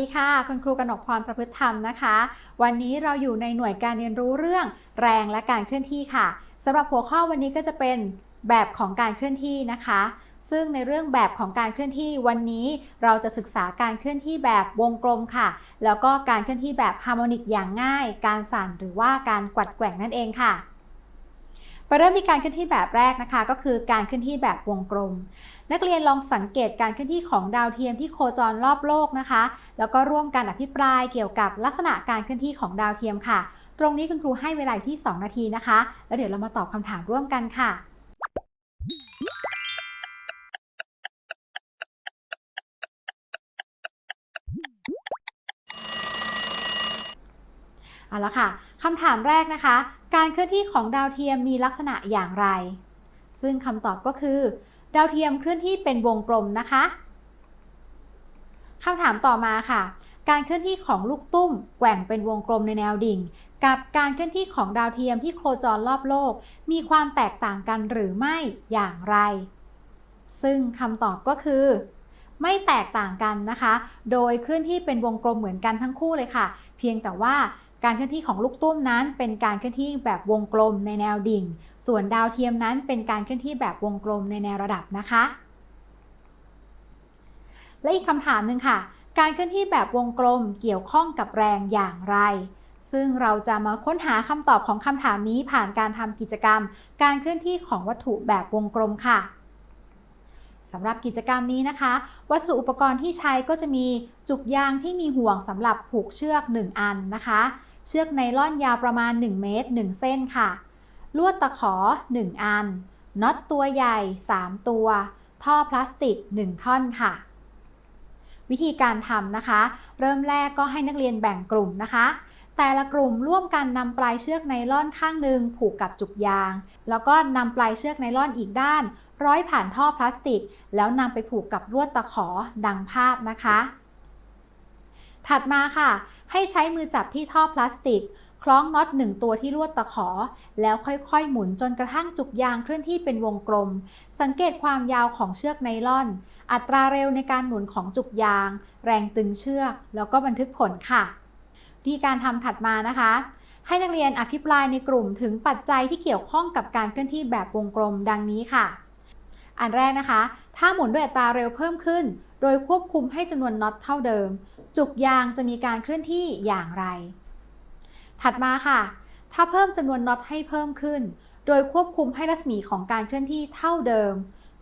วัสดีค่ะ คุณครูกนกพรประพฤติธรรมนะคะ วันนี้เราอยู่ในหน่วยการเรียนรู้เรื่องแรงและการเคลื่อนที่ค่ะสำหรับหัวข้อวันนี้ก็จะเป็นแบบของการเคลื่อนที่นะคะ ซึ่งในเรื่องแบบของการเคลื่อนที่วันนี้เราจะศึกษาการเคลื่อนที่แบบวงกลมค่ะ แล้วก็การเคลื่อนที่แบบฮาร์โมนิกอย่างง่าย การสั่นหรือว่าการกวัดแกว่งนั่นเองค่ะไปเริ่มที่การเคลื่อนที่แบบแรกนะคะ ก็คือการเคลื่อนที่แบบวงกลม นักเรียนลองสังเกตการเคลื่อนที่ของดาวเทียมที่โคจรรอบโลกนะคะ แล้วก็ร่วมกันอภิปรายเกี่ยวกับลักษณะการเคลื่อนที่ของดาวเทียมค่ะ ตรงนี้คุณครูให้เวลาที่ 2 นาทีนะคะ แล้วเดี๋ยวเรามาตอบคำถามร่วมกันค่ะเอาละค่ะคำถามแรกนะคะ การเคลื่อนที่ของดาวเทียมมีลักษณะอย่างไร ซึ่งคำตอบก็คือ ดาวเทียมเคลื่อนที่เป็นวงกลมนะคะคำถามต่อมาค่ะ การเคลื่อนที่ของลูกตุ้มแกว่งเป็นวงกลมในแนวดิ่ง กับการเคลื่อนที่ของดาวเทียมที่โคจรรอบโลก มีความแตกต่างกันหรือไม่อย่างไร ซึ่งคำตอบก็คือ ไม่แตกต่างกันนะคะ โดยเคลื่อนที่เป็นวงกลมเหมือนกันทั้งคู่เลยค่ะ เพียงแต่ว่า การเคลื่อนที่ของลูกตุ้มนั้นเป็นการเคลื่อนที่แบบวงกลมในแนวดิ่ง ส่วนดาวเทียมนั้นเป็นการเคลื่อนที่แบบวงกลมในแนวระดับนะคะ และอีกคำถามหนึ่งค่ะ การเคลื่อนที่แบบวงกลมเกี่ยวข้องกับแรงอย่างไร ซึ่งเราจะมาค้นหาคำตอบของคำถามนี้ผ่านการทำกิจกรรม การเคลื่อนที่ของวัตถุแบบวงกลมค่ะสำหรับกิจกรรมนี้นะคะ วัสดุอุปกรณ์ที่ใช้ก็จะมีจุกยางที่มีห่วงสำหรับผูกเชือก 1 อันนะคะ เชือกไนล่อนยาวประมาณ 1 เมตร 1 เส้นค่ะ ลวดตะขอ 1 อัน น็อตตัวใหญ่ 3 ตัว ท่อพลาสติก 1 ท่อนค่ะ วิธีการทำนะคะ เริ่มแรกก็ให้นักเรียนแบ่งกลุ่มนะคะ แต่ละกลุ่มร่วมกันนำปลายเชือกไนล่อนข้างหนึ่งผูกกับจุกยาง แล้วก็นำปลายเชือกไนล่อนอีกด้าน ร้อยผ่านท่อพลาสติก แล้วนำไปผูกกับลวดตะขอดังภาพนะคะ ถัดมาค่ะ ให้ใช้มือจับที่ท่อพลาสติก คล้องน็อตหนึ่งตัวที่ลวดตะขอ แล้วค่อยๆ หมุนจนกระทั่งจุกยางเคลื่อนที่เป็นวงกลม สังเกตความยาวของเชือกไนล่อน อัตราเร็วในการหมุนของจุกยาง แรงตึงเชือก แล้วก็บันทึกผลค่ะวิธีการทำถัดมานะคะ ให้นักเรียนอภิปรายในกลุ่มถึงปัจจัยที่เกี่ยวข้องกับการเคลื่อนที่แบบวงกลมดังนี้ค่ะ อันแรกนะคะ ถ้าหมุนด้วยอัตราเร็วเพิ่มขึ้น โดยควบคุมให้จำนวนน็อตเท่าเดิม จุกยางจะมีการเคลื่อนที่อย่างไร ถัดมาค่ะ ถ้าเพิ่มจำนวนน็อตให้เพิ่มขึ้น โดยควบคุมให้รัศมีของการเคลื่อนที่เท่าเดิม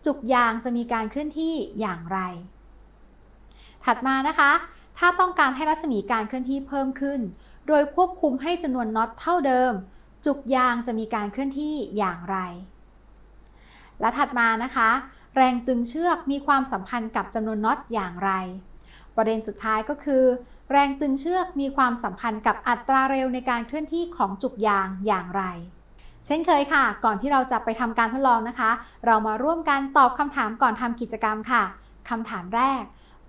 จุกยางจะมีการเคลื่อนที่อย่างไร ถัดมานะคะ ถ้าต้องการให้รัศมีการเคลื่อนที่เพิ่มขึ้น โดยควบคุมให้จำนวนน็อตเท่าเดิม จุกยางจะมีการเคลื่อนที่อย่างไร และถัดมานะคะ แรงตึงเชือกมีความสัมพันธ์กับจำนวนน็อตอย่างไร ประเด็นสุดท้ายก็คือ แรงตึงเชือกมีความสัมพันธ์กับอัตราเร็วในการเคลื่อนที่ของจุกยางอย่างไร เช่นเคยค่ะ ก่อนที่เราจะไปทำการทดลองนะคะ เรามาร่วมกันตอบคำถามก่อนทำกิจกรรมค่ะคำถามแรก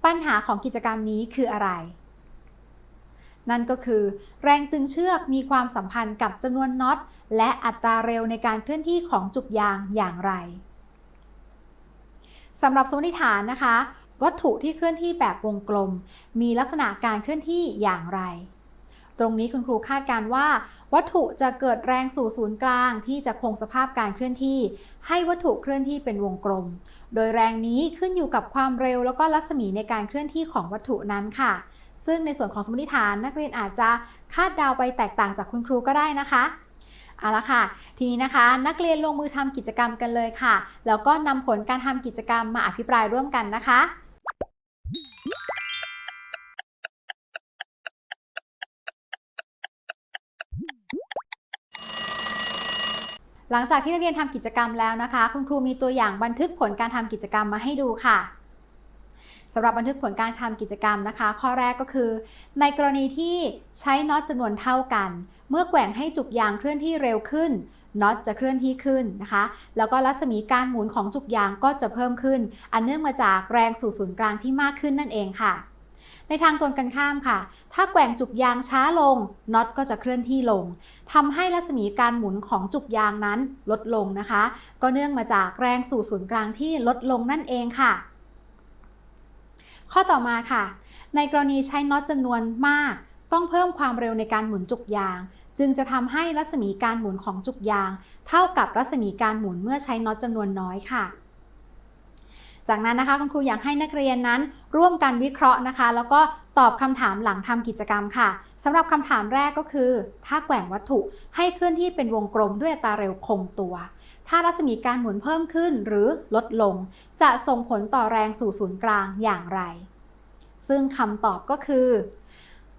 ปัญหาของกิจกรรมนี้คืออะไร นั่นก็คือ แรงตึงเชือกมีความสัมพันธ์กับจำนวนน็อตและอัตราเร็วในการเคลื่อนที่ของจุกยางอย่างไร สำหรับสมมติฐานนะคะ วัตถุที่เคลื่อนที่แบบวงกลม มีลักษณะการเคลื่อนที่อย่างไร ตรงนี้คุณครูคาดการว่า วัตถุจะเกิดแรงสู่ศูนย์กลาง ที่จะคงสภาพการเคลื่อนที่ ให้วัตถุเคลื่อนที่เป็นวงกลม โดยแรงนี้ขึ้นอยู่กับความเร็ว แล้วก็รัศมีในการเคลื่อนที่ของวัตถุนั้นค่ะ ซึ่งในส่วนของสมมติฐานนักเรียนอาจจะคาดเดาไปแตกต่างจากคุณครูก็ได้นะคะ เอาละค่ะ ทีนี้นะคะ นักเรียนลงมือทำกิจกรรมกันเลยค่ะ แล้วก็นำผลการทำกิจกรรมมาอภิปรายร่วมกันนะคะหลังจากที่นักเรียนทำกิจกรรมแล้วนะคะ คุณครูมีตัวอย่างบันทึกผลการทำกิจกรรมมาให้ดูค่ะสำหรับบันทึกผลการทำกิจกรรมนะคะ ข้อแรกก็คือ ในกรณีที่ใช้น็อตจำนวนเท่ากัน เมื่อแกว่งให้จุกยางเคลื่อนที่เร็วขึ้นน็อตจะเคลื่อนที่ขึ้นนะคะ แล้วก็รัศมีการหมุนของจุกยางก็จะเพิ่มขึ้น อันเนื่องมาจากแรงสู่ศูนย์กลางที่มากขึ้นนั่นเองค่ะ ในทางตรงกันข้ามค่ะ ถ้าแกว่งจุกยางช้าลงน็อตก็จะเคลื่อนที่ลงทำให้รัศมีการหมุนของจุกยางนั้นลดลงนะคะ ก็เนื่องมาจากแรงสู่ศูนย์กลางที่ลดลงนั่นเองค่ะ ข้อต่อมาค่ะ ในกรณีใช้น็อตจำนวนมาก ต้องเพิ่มความเร็วในการหมุนจุกยาง จึงจะทำให้รัศมีการหมุนของจุกยาง เท่ากับรัศมีการหมุนเมื่อใช้น็อตจำนวนน้อยค่ะ จากนั้นนะคะคุณครูอยากให้นักเรียนนั้น ร่วมกันวิเคราะห์นะคะ แล้วก็ตอบคำถามหลังทำกิจกรรมค่ะสำหรับคำถามแรกก็คือ ถ้าแกว่งวัตถุให้เคลื่อนที่เป็นวงกลมด้วยอัตราเร็วคงตัว ถ้ารัศมีการหมุนเพิ่มขึ้นหรือลดลง จะส่งผลต่อแรงสู่ศูนย์กลางอย่างไร ซึ่งคำตอบก็คือ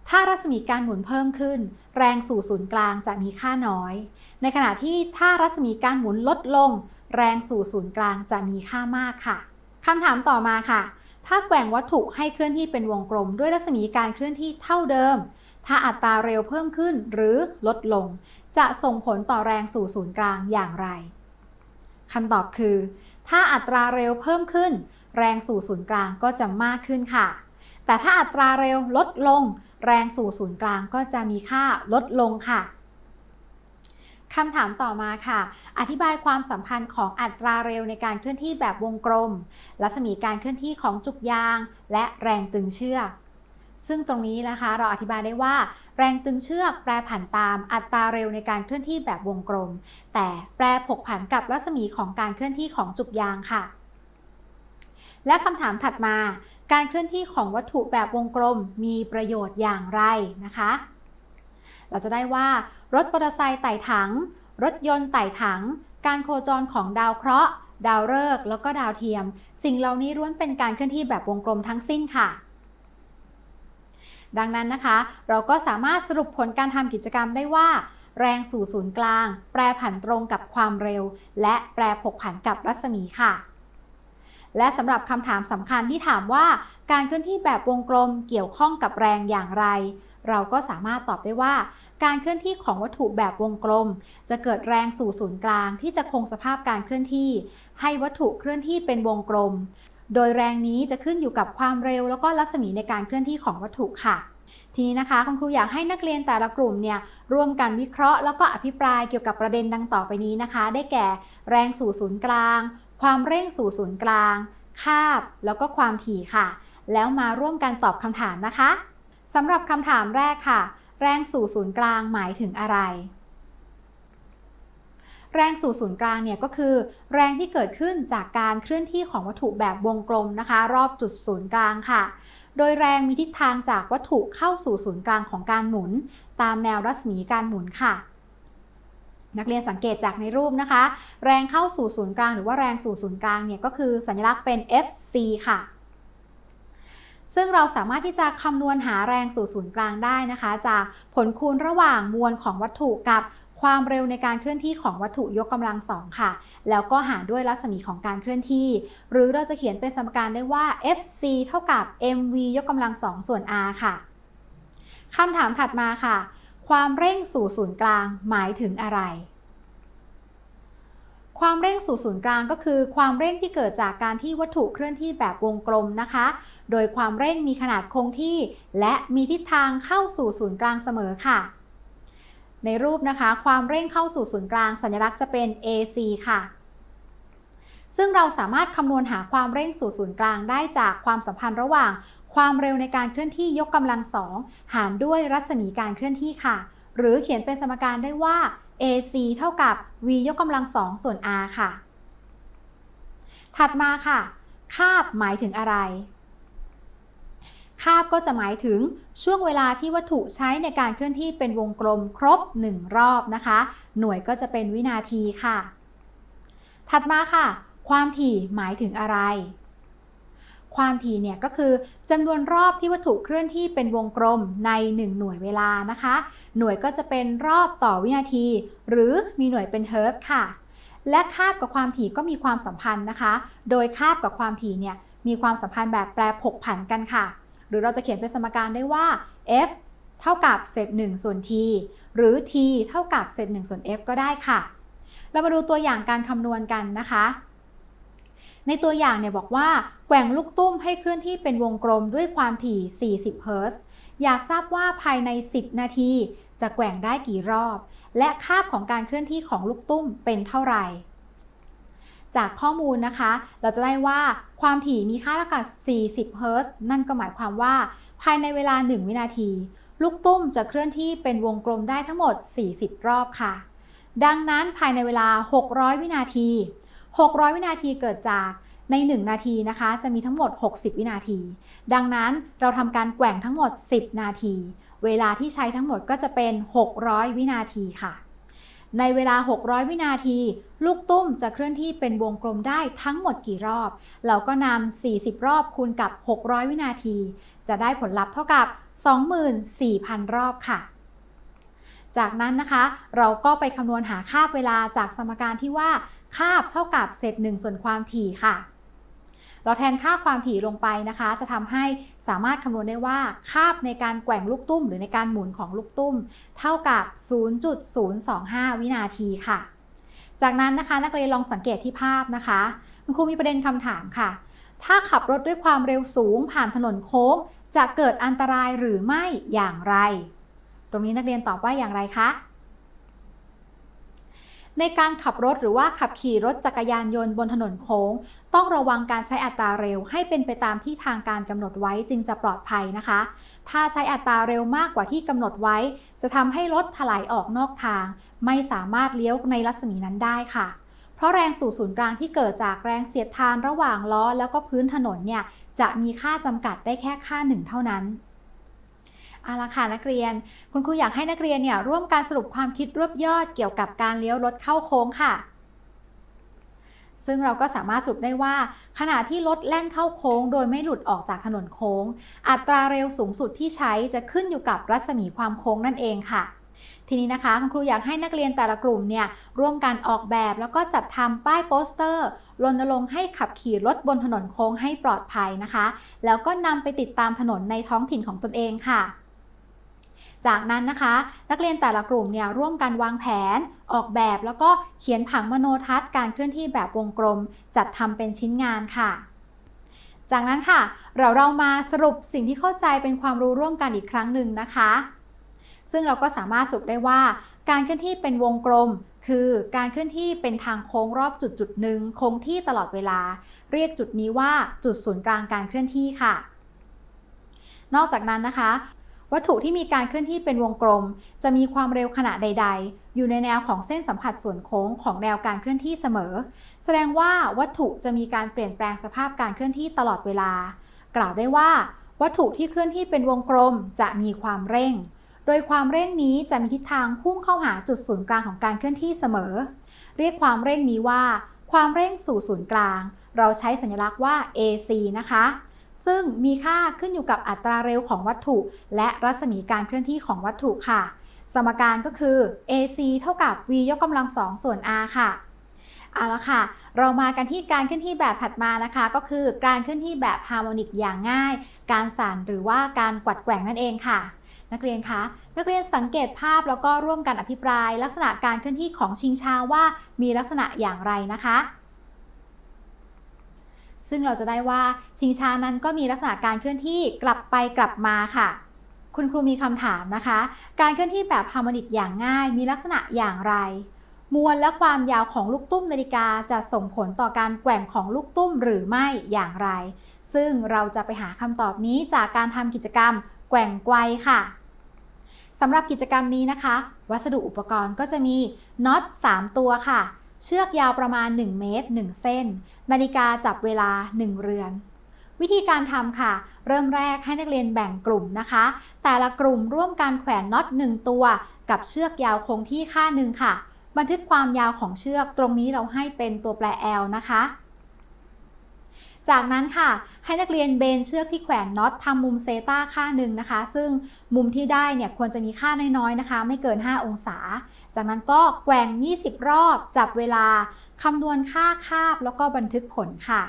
ถ้ารัศมีการหมุนเพิ่มขึ้น แรงสู่ศูนย์กลางจะมีค่าน้อย ในขณะที่ถ้ารัศมีการหมุนลดลง แรงสู่ศูนย์กลางจะมีค่ามากค่ะคำถามต่อมาค่ะ ถ้าแกว่งวัตถุให้เคลื่อนที่เป็นวงกลม ด้วยรัศมีการเคลื่อนที่เท่าเดิม ถ้าอัตราเร็วเพิ่มขึ้นหรือลดลง จะส่งผลต่อแรงสู่ศูนย์กลางอย่างไรคำตอบคือ ถ้าอัตราเร็วเพิ่มขึ้น แรงสู่ศูนย์กลางก็จะมากขึ้นค่ะ แต่ถ้าอัตราเร็วลดลง แรงสู่ศูนย์กลางก็จะมีค่าลดลงค่ะคำถามต่อมาค่ะ อธิบายความสัมพันธ์ของอัตราเร็วในการเคลื่อนที่แบบวงกลม รัศมีการเคลื่อนที่ของจุกยาง และแรงตึงเชือก ซึ่งตรงนี้นะคะเราอธิบายได้ว่า แรงตึงเชือกแปรผันตามอัตราเร็วในการเคลื่อนที่แบบวงกลม แต่แปรผกผันกับรัศมีของการเคลื่อนที่ของจุกยางค่ะ และคำถามถัดมา การเคลื่อนที่ของวัตถุแบบวงกลมมีประโยชน์อย่างไรนะคะ เราจะได้ว่ารถมอเตอร์ไซค์ไต่ถัง รถยนต์ไต่ถัง การโคจรของดาวเคราะห์ ดาวฤกษ์แล้วก็ดาวเทียม สิ่งเหล่านี้ล้วนเป็นการเคลื่อนที่แบบวงกลมทั้งสิ้นค่ะ ดังนั้นนะคะ เราก็สามารถสรุปผลการทำกิจกรรมได้ว่า แรงสู่ศูนย์กลาง แปรผันตรงกับความเร็ว และแปรผกผันกับรัศมีค่ะ และสำหรับคำถามสำคัญที่ถามว่าการเคลื่อนที่แบบวงกลมเกี่ยวข้องกับแรงอย่างไร เราก็สามารถตอบได้ว่า การเคลื่อนที่ของวัตถุแบบวงกลม จะเกิดแรงสู่ศูนย์กลางที่จะคงสภาพการเคลื่อนที่ ให้วัตถุเคลื่อนที่เป็นวงกลม โดยแรงนี้จะขึ้นอยู่กับความเร็ว แล้วก็รัศมีในการเคลื่อนที่ของวัตถุค่ะทีนี้นะคะคุณครูอยากให้นักเรียนแต่ละกลุ่มเนี่ยร่วมกันวิเคราะห์แล้วก็อภิปรายเกี่ยวกับประเด็นดังต่อไปนี้นะคะ ได้แก่ แรงสู่ศูนย์กลาง ความเร่งสู่ศูนย์กลาง คาบ แล้วก็ความถี่ค่ะ แล้วมาร่วมกันตอบคำถามนะคะสำหรับคำถามแรกค่ะ แรงสู่ศูนย์กลางหมายถึงอะไร แรงสู่ศูนย์กลางเนี่ยก็คือ แรงที่เกิดขึ้นจากการเคลื่อนที่ของวัตถุแบบวงกลมนะคะ รอบจุดศูนย์กลางค่ะ โดยแรงมีทิศทางจากวัตถุเข้าสู่ศูนย์กลางของการหมุน ตามแนวรัศมีการหมุนค่ะ นักเรียนสังเกตจากในรูปนะคะ แรงเข้าสู่ศูนย์กลางหรือว่าแรงสู่ศูนย์กลางเนี่ยก็คือสัญลักษณ์เป็น Fc ค่ะ ซึ่งเราสามารถที่จะคำนวณหาแรงสู่ศูนย์กลางได้นะคะ จากผลคูณระหว่างมวลของวัตถุกับความเร็วในการเคลื่อนที่ของวัตถุยกกำลังสองค่ะ แล้วก็หาด้วยรัศมีของการเคลื่อนที่ หรือเราจะเขียนเป็นสมการได้ว่า Fc เท่ากับ mv ยกกำลังสองส่วน r ค่ะคำถามถัดมาค่ะ ความเร่งสู่ศูนย์กลางหมายถึงอะไร ความเร่งสู่ศูนย์กลางก็คือ ความเร่งที่เกิดจากการที่วัตถุเคลื่อนที่แบบวงกลมนะคะ โดยความเร่งมีขนาดคงที่ และมีทิศทางเข้าสู่ศูนย์กลางเสมอค่ะ ในรูปนะคะ ความเร่งเข้าสู่ศูนย์กลาง สัญลักษณ์จะเป็น AC ค่ะซึ่งเราสามารถคำนวณหาความเร่งสู่ศูนย์กลางได้จากความสัมพันธ์ระหว่าง ความเร็วในการเคลื่อนที่ยกกำลังสองหารด้วยรัศมีการเคลื่อนที่ค่ะ หรือเขียนเป็นสมการได้ว่า AC เท่ากับ v ยกกำลังสองส่วน r ค่ะ ถัดมาค่ะ คาบหมายถึงอะไร คาบก็จะหมายถึงช่วงเวลาที่วัตถุใช้ในการเคลื่อนที่เป็นวงกลมครบ 1 รอบนะคะ หน่วยก็จะเป็นวินาทีค่ะ ถัดมาค่ะ ความถี่หมายถึงอะไรความถี่เนี่ยก็คือจำนวนรอบที่วัตถุเคลื่อนที่เป็นวงกลมใน 1 หน่วยเวลานะคะ หน่วยก็จะเป็นรอบต่อวินาที หรือมีหน่วยเป็นเฮิร์ตค่ะ และคาบกับความถี่ก็มีความสัมพันธ์นะคะ โดยคาบกับความถี่เนี่ยมีความสัมพันธ์แบบแปรผกผันกันค่ะ หรือเราจะเขียนเป็นสมการได้ว่า f เท่ากับเศษ1ส่วน t หรือ t เท่ากับเศษ1ส่วน f ก็ได้ค่ะ เรามาดูตัวอย่างการคำนวณกันนะคะ ในตัวอย่างเนี่ยบอกว่าแกว่งลูกตุ้มให้เคลื่อนที่เป็นวงกลมด้วยความถี่ 40 เฮิร์ตซ์ อยากทราบว่าภายใน 10 นาที จะแกว่งได้กี่รอบ และคาบของการเคลื่อนที่ของลูกตุ้มเป็นเท่าไหร่ จากข้อมูลนะคะ เราจะได้ว่าความถี่มีค่าเท่ากับ40 เฮิร์ตซ์นั่นก็หมายความว่า ภายในเวลา 1 วินาที ลูกตุ้มจะเคลื่อนที่เป็นวงกลมได้ทั้งหมด 40 รอบค่ะ ดังนั้นภายในเวลา 600 วินาที 600 วินาทีเกิดจาก ใน 1 นาทีนะคะ จะมีทั้งหมด 60 วินาที ดังนั้นเราทำการแกว่งทั้งหมด 10 นาที เวลาที่ใช้ทั้งหมดก็จะเป็น 600 วินาทีค่ะ ในเวลา 600 วินาที ลูกตุ้มจะเคลื่อนที่เป็นวงกลมได้ทั้งหมดกี่รอบ เราก็นำ 40 รอบคูณกับ 600 วินาที จะได้ผลลัพธ์เท่ากับ 24,000 รอบค่ะจากนั้นนะคะเราก็ไปคำนวณหาคาบเวลาจากสมการที่ว่าคาบเท่ากับเศษ1ส่วนความถี่ค่ะ เราแทนค่าความถี่ลงไปนะคะ จะทำให้สามารถคำนวณได้ว่าคาบในการแกว่งลูกตุ้ม หรือในการหมุนของลูกตุ้ม เท่ากับ 0.025 วินาทีค่ะ จากนั้นนะคะนักเรียนลองสังเกตที่ภาพนะคะคุณครูมีประเด็นคำถามค่ะ ถ้าขับรถด้วยความเร็วสูงผ่านถนนโค้ง จะเกิดอันตรายหรือไม่อย่างไร ตรงนี้นักเรียนตอบว่าอย่างไรคะ ในการขับรถหรือว่าขับขี่รถจักรยานยนต์บนถนนโค้ง ต้องระวังการใช้อัตราเร็วให้เป็นไปตามที่ทางการกำหนดไว้จึงจะปลอดภัยนะคะ ถ้าใช้อัตราเร็วมากกว่าที่กำหนดไว้ จะทำให้รถถลายออกนอกทาง ไม่สามารถเลี้ยวในรัศมีนั้นได้ค่ะ เพราะแรงสู่ศูนย์กลางที่เกิดจากแรงเสียดทานระหว่างล้อแล้วก็พื้นถนนเนี่ยจะมีค่าจำกัดได้แค่ค่าหนึ่งเท่านั้น อาละค่ะนักเรียน คุณครูอยากให้นักเรียนเนี่ยร่วมการสรุปความคิดรวบยอดเกี่ยวกับการเลี้ยวรถเข้าโค้งค่ะ ซึ่งเราก็สามารถสรุปได้ว่า ขณะที่รถแล่นเข้าโค้ง โดยไม่หลุดออกจากถนนโค้ง อัตราเร็วสูงสุดที่ใช้จะขึ้นอยู่กับรัศมีความโค้งนั่นเองค่ะทีนี้นะคะคุณครูอยากให้นักเรียนแต่ละกลุ่มเนี่ยร่วมกันออกแบบแล้วก็จัดทำป้ายโปสเตอร์รณรงค์ให้ขับขี่รถบนถนนโค้งให้ปลอดภัยนะคะ แล้วก็นำไปติดตามถนนในท้องถิ่นของตนเองค่ะ จากนั้นนะคะ นักเรียนแต่ละกลุ่มเนี่ยร่วมกันวางแผน ออกแบบแล้วก็เขียนผังมโนทัศน์การเคลื่อนที่แบบวงกลม จัดทำเป็นชิ้นงานค่ะ จากนั้นค่ะ เราเรามาสรุปสิ่งที่เข้าใจเป็นความรู้ร่วมกันอีกครั้งหนึ่งนะคะ ซึ่งเราก็สามารถสรุปได้ว่า การเคลื่อนที่เป็นวงกลม คือการเคลื่อนที่เป็นทางโค้งรอบจุดจุดหนึ่งคงที่ตลอดเวลา เรียกจุดนี้ว่าจุดศูนย์กลางการเคลื่อนที่ค่ะ นอกจากนั้นนะคะ วัตถุที่มีการเคลื่อนที่เป็นวงกลม จะมีความเร็วขณะใด ๆ อยู่ในแนวของเส้นสัมผัสส่วนโค้งของแนวการเคลื่อนที่เสมอ แสดงว่าวัตถุจะมีการเปลี่ยนแปลงสภาพการเคลื่อนที่ตลอดเวลา กล่าวได้ว่า วัตถุที่เคลื่อนที่เป็นวงกลมจะมีความเร่ง โดยความเร่งนี้จะมีทิศทางพุ่งเข้าหาจุดศูนย์กลางของการเคลื่อนที่เสมอ เรียกความเร่งนี้ว่า ความเร่งสู่ศูนย์กลาง เราใช้สัญลักษณ์ว่า AC นะคะ ซึ่งมีค่าขึ้นอยู่กับอัตราเร็วของวัตถุ และรัศมีการเคลื่อนที่ของวัตถุค่ะ สมการก็คือ AC เท่ากับ v ยกกำลังสองส่วน r ค่ะเอาละค่ะ เรามากันที่การเคลื่อนที่แบบถัดมานะคะ ก็คือการเคลื่อนที่แบบฮาร์โมนิกอย่างง่าย การสั่นหรือว่าการกวัดแกว่งนั่นเองค่ะ นักเรียนคะนักเรียนสังเกตภาพแล้วก็ร่วมกันอภิปราย ลักษณะการเคลื่อนที่ของชิงช้าว่ามีลักษณะอย่างไรนะคะ ซึ่งเราจะได้ว่าชิงช้านั้นก็มีลักษณะการเคลื่อนที่กลับไปกลับมาค่ะ คุณครูมีคำถามนะคะ การเคลื่อนที่แบบฮาร์โมนิกอย่างง่ายมีลักษณะอย่างไร มวลและความยาวของลูกตุ้มนาฬิกาจะส่งผลต่อการแกว่งของลูกตุ้มหรือไม่อย่างไร ซึ่งเราจะไปหาคำตอบนี้จากการทำกิจกรรมแกว่งไกวค่ะสำหรับกิจกรรมนี้นะคะ วัสดุอุปกรณ์ก็จะมีน็อต3ตัวค่ะ เชือกยาวประมาณ 1 เมตร 1 เส้น นาฬิกาจับเวลา 1 เรือน วิธีการทำค่ะ เริ่มแรกให้นักเรียนแบ่งกลุ่มนะคะ แต่ละกลุ่มร่วมกันแขวนน็อต 1 ตัว กับเชือกยาวคงที่ค่าหนึ่งค่ะ บันทึกความยาวของเชือกตรงนี้เราให้เป็นตัวแปร L นะคะ จากนั้นค่ะ ให้นักเรียนเบนเชือกที่แขวนน็อตทำมุมเซตาค่าหนึ่งนะคะ ซึ่งมุมที่ได้เนี่ยควรจะมีค่าน้อยๆนะคะ ไม่เกิน 5 องศา จากนั้นก็แกว่ง 20 รอบจับเวลาคำนวณค่าคาบ แล้วก็บันทึกผลค่ะ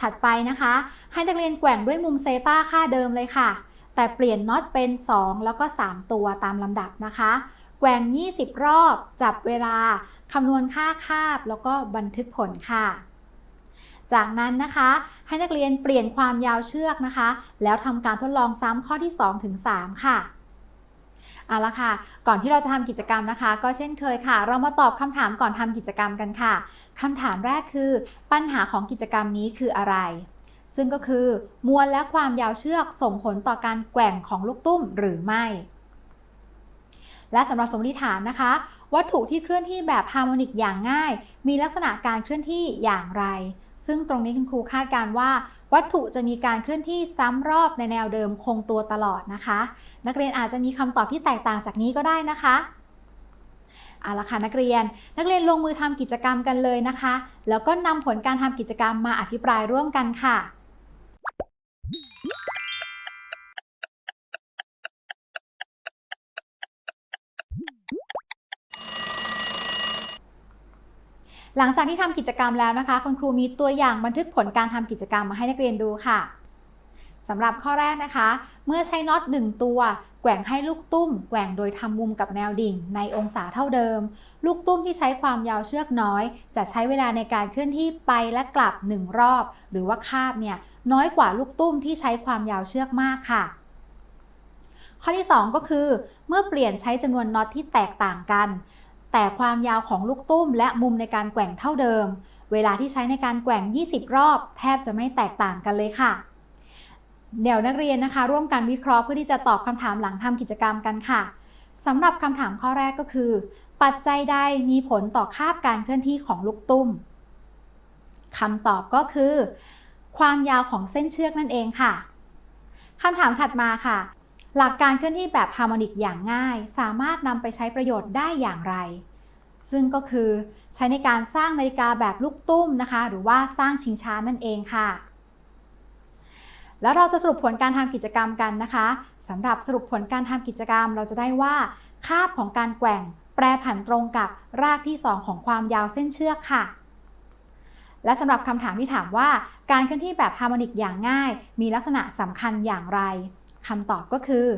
ถัดไปนะคะ ให้นักเรียนแกว่งด้วยมุมเซตาค่าเดิมเลยค่ะ แต่เปลี่ยนน็อตเป็น 2 แล้วก็ 3 ตัวตามลำดับนะคะ แกว่ง 20 รอบจับเวลาคำนวณค่าคาบ แล้วก็บันทึกผลค่ะจากนั้นนะคะ ให้นักเรียนเปลี่ยนความยาวเชือกนะคะ แล้วทำการทดลองซ้ำข้อที่ 2 ถึง 3 ค่ะ เอาละค่ะ ก่อนที่เราจะทำกิจกรรมนะคะ ก็เช่นเคยค่ะ เรามาตอบคำถามก่อนทำกิจกรรมกันค่ะคำถามแรกคือ ปัญหาของกิจกรรมนี้คืออะไร ซึ่งก็คือ มวลและความยาวเชือกส่งผลต่อการแกว่งของลูกตุ้มหรือไม่ และสำหรับสมมติฐานนะคะ วัตถุที่เคลื่อนที่แบบฮาร์โมนิกอย่างง่าย มีลักษณะการเคลื่อนที่อย่างไร ซึ่งตรงนี้คุณครูคาดการณ์ว่า วัตถุจะมีการเคลื่อนที่ซ้ำรอบในแนวเดิมคงตัวตลอดนะคะ นักเรียนอาจจะมีคำตอบที่แตกต่างจากนี้ก็ได้นะคะเอาละค่ะนักเรียน นักเรียนลงมือทำกิจกรรมกันเลยนะคะ แล้วก็นำผลการทำกิจกรรมมาอภิปรายร่วมกันค่ะ หลังจากที่ทำกิจกรรมแล้วนะคะ คุณครูมีตัวอย่างบันทึกผลการทำกิจกรรมมาให้นักเรียนดูค่ะสำหรับข้อแรกนะคะ เมื่อใช้น็อต1ตัว แกว่งให้ลูกตุ้ม แกว่งโดยทำมุมกับแนวดิ่ง ในองศาเท่าเดิม ลูกตุ้มที่ใช้ความยาวเชือกน้อย จะใช้เวลาในการเคลื่อนที่ไปและกลับ 1 รอบ หรือว่าคาบเนี่ยน้อยกว่าลูกตุ้มที่ใช้ความยาวเชือกมากค่ะ ข้อที่ 2 ก็คือ เมื่อเปลี่ยนใช้จำนวนน็อตที่แตกต่างกัน แต่ความยาวของลูกตุ้มและมุมในการแกว่งเท่าเดิม เวลาที่ใช้ในการแกว่ง 20 รอบ แทบจะไม่แตกต่างกันเลยค่ะ เดี๋ยวนักเรียนนะคะ ร่วมกันวิเคราะห์เพื่อที่จะตอบคำถามหลังทำกิจกรรมกันค่ะสำหรับคำถามข้อแรกก็คือ ปัจจัยใดมีผลต่อคาบการเคลื่อนที่ของลูกตุ้มคำตอบก็คือ ความยาวของเส้นเชือกนั่นเองค่ะคำถามถัดมาค่ะ หลักการเคลื่อนที่แบบฮาร์โมนิกอย่างง่าย สามารถนำไปใช้ประโยชน์ได้อย่างไร ซึ่งก็คือใช้ในการสร้างนาฬิกาแบบลูกตุ้มนะคะ หรือว่าสร้างชิงช้านั่นเองค่ะ แล้วเราจะสรุปผลการทำกิจกรรมกันนะคะสำหรับสรุปผลการทำกิจกรรมเราจะได้ว่า คาบของการแกว่ง แปรผันตรงกับรากที่ 2 ของความยาวเส้นเชือกค่ะและสำหรับคำถามที่ถามว่า การเคลื่อนที่แบบฮาร์โมนิกอย่างง่าย มีลักษณะสำคัญอย่างไร คำตอบก็คือ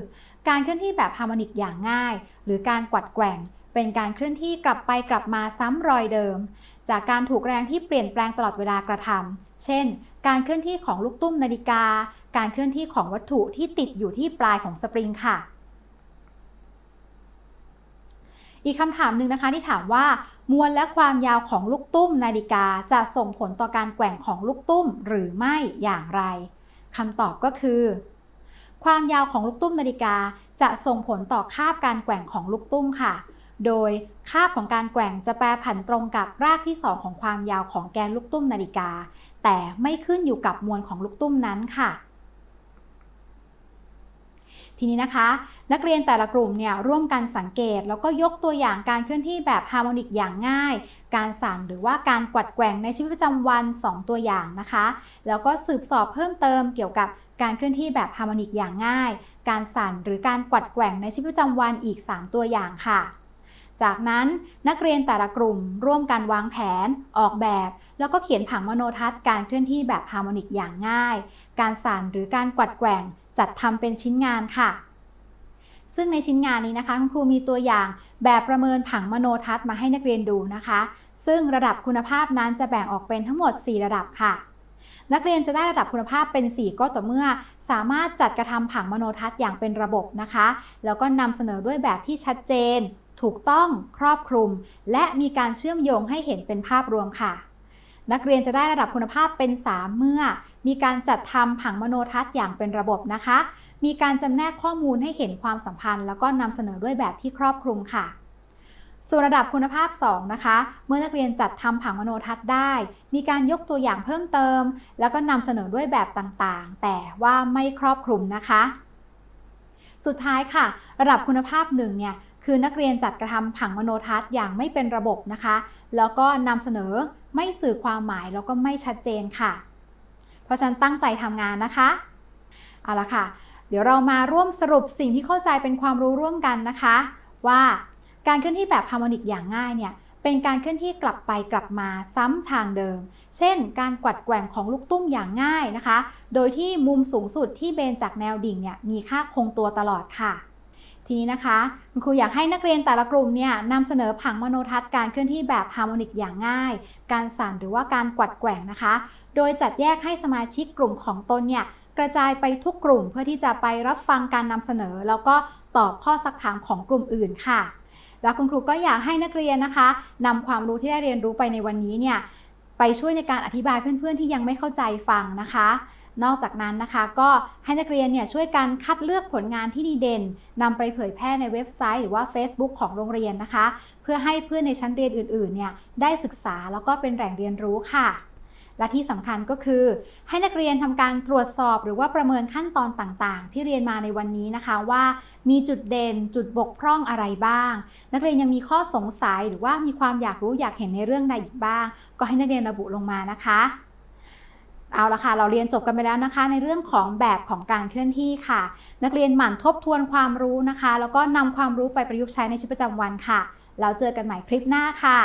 การเคลื่อนที่แบบฮาร์โมนิกอย่างง่าย หรือการกวัดแกว่ง เป็นการเคลื่อนที่กลับไปกลับมาซ้ำรอยเดิม จากการถูกแรงที่เปลี่ยนแปลงตลอดเวลากระทำเช่น การเคลื่อนที่ของลูกตุ้มนาฬิกา การเคลื่อนที่ของวัตถุที่ติดอยู่ที่ปลายของสปริงค่ะ อีกคำถามหนึ่งนะคะที่ถามว่ามวลและความยาวของลูกตุ้มนาฬิกาจะส่งผลต่อการแกว่งของลูกตุ้มหรือไม่อย่างไรคำตอบก็คือ ความยาวของลูกตุ้มนาฬิกาจะส่งผลต่อคาบการแกว่งของลูกตุ้มค่ะ โดยคาบของการแกว่งจะแปรผันตรงกับรากที่ 2 ของความยาวของแกนลูกตุ้มนาฬิกา แต่ไม่ขึ้นอยู่กับมวลของลูกตุ้มนั้นค่ะ ทีนี้นะคะ นักเรียนแต่ละกลุ่มเนี่ยร่วมกันสังเกต แล้วก็ยกตัวอย่างการเคลื่อนที่แบบฮาร์โมนิกอย่างง่าย การสั่นหรือว่าการกวัดแกว่งในชีวิตประจำวัน 2 ตัวอย่างนะคะ แล้วก็สืบสอบเพิ่มเติมเกี่ยวกับ การเคลื่อนที่แบบฮาร์โมนิกอย่างง่าย การสั่นหรือการกวัดแกว่งในชีวิตประจำวันอีก 3 ตัวอย่างค่ะ จากนั้นนักเรียนแต่ละกลุ่มร่วมกันวางแผน ออกแบบ แล้วก็เขียนผังมโนทัศน์การเคลื่อนที่แบบฮาร์โมนิกอย่างง่าย การสั่นหรือการกวัดแกว่งจัดทำเป็นชิ้นงานค่ะ ซึ่งในชิ้นงานนี้นะคะคุณครูมีตัวอย่างแบบประเมินผังมโนทัศน์มาให้นักเรียนดูนะคะ ซึ่งระดับคุณภาพนั้นจะแบ่งออกเป็นทั้งหมด 4 ระดับค่ะ นักเรียนจะได้ระดับคุณภาพเป็น 4 ก็ต่อเมื่อ สามารถจัดกระทำผังมโนทัศน์อย่างเป็นระบบนะคะ แล้วก็นำเสนอด้วยแบบที่ชัดเจน ถูกต้องครอบคลุม และมีการเชื่อมโยงให้เห็นเป็นภาพรวมค่ะ นักเรียนจะได้ระดับคุณภาพเป็น 3 เมื่อ มีการจัดทำผังมโนทัศน์อย่างเป็นระบบนะคะ มีการจำแนกข้อมูลให้เห็นความสัมพันธ์ แล้วก็นำเสนอด้วยแบบที่ครอบคลุมค่ะ ส่วนระดับคุณภาพ 2 นะคะ เมื่อนักเรียนจัดทำผังมโนทัศน์ได้ มีการยกตัวอย่างเพิ่มเติม แล้วก็นำเสนอด้วยแบบต่างๆ แต่ว่าไม่ครอบคลุมนะคะ สุดท้ายค่ะ ระดับคุณภาพหนึ่งเนี่ยคือนักเรียนจัดกระทำผังมโนทัศน์อย่างไม่เป็นระบบนะคะ แล้วก็นำเสนอไม่สื่อความหมายแล้วก็ไม่ชัดเจนค่ะ เพราะฉันตั้งใจทำงานนะคะ เอาละค่ะ เดี๋ยวเรามาร่วมสรุปสิ่งที่เข้าใจเป็นความรู้ร่วมกันนะคะ ว่า การเคลื่อนที่แบบฮาร์โมนิกอย่างง่ายเนี่ยเป็นการเคลื่อนที่กลับไปกลับมาซ้ำทางเดิม เช่น การกวัดแกว่งของลูกตุ้มอย่างง่ายนะคะ โดยที่มุมสูงสุดที่เบนจากแนวดิ่งเนี่ยมีค่าคงตัวตลอดค่ะ ทีนี้นะคะคุณครูอยากให้นักเรียนแต่ละกลุ่มเนี่ยนำเสนอผังมโนทัศน์การเคลื่อนที่แบบฮาร์โมนิกอย่างง่าย การสั่นหรือว่าการกวัดแกว่งนะคะ โดยจัดแยกให้สมาชิกกลุ่มของตนเนี่ยกระจายไปทุกกลุ่มเพื่อที่จะไปรับฟังการนำเสนอ แล้วก็ตอบข้อสักถามของกลุ่มอื่นค่ะ แล้วคุณครูก็อยากให้นักเรียนนะคะนำความรู้ที่ได้เรียนรู้ไปในวันนี้เนี่ยไปช่วยในการอธิบายเพื่อนๆ ที่ยังไม่เข้าใจฟังนะคะ นอกจากนั้นนะคะ ก็ให้นักเรียนเนี่ยช่วยกันคัดเลือกผลงานที่ดีเด่นนำไปเผยแพร่ในเว็บไซต์หรือว่า Facebook ของโรงเรียนนะคะ เพื่อให้เพื่อนในชั้นเรียนอื่นๆเนี่ยได้ศึกษาแล้วก็เป็นแหล่งเรียนรู้ค่ะ และที่สำคัญก็คือ ให้นักเรียนทำการตรวจสอบหรือว่าประเมินขั้นตอนต่างๆ ที่เรียนมาในวันนี้นะคะว่ามีจุดเด่นจุดบกพร่องอะไรบ้าง นักเรียนยังมีข้อสงสัยหรือว่ามีความอยากรู้อยากเห็นในเรื่องใดอีกบ้าง ก็ให้นักเรียนระบุลงมานะคะเอาละค่ะ เราเรียนจบกันไปแล้วนะคะ ในเรื่องของแบบของการเคลื่อนที่ค่ะ นักเรียนหมั่นทบทวนความรู้นะคะ แล้วก็นำความรู้ไปประยุกต์ใช้ในชีวิตประจำวันค่ะแล้วเจอกันใหม่คลิปหน้าค่ะ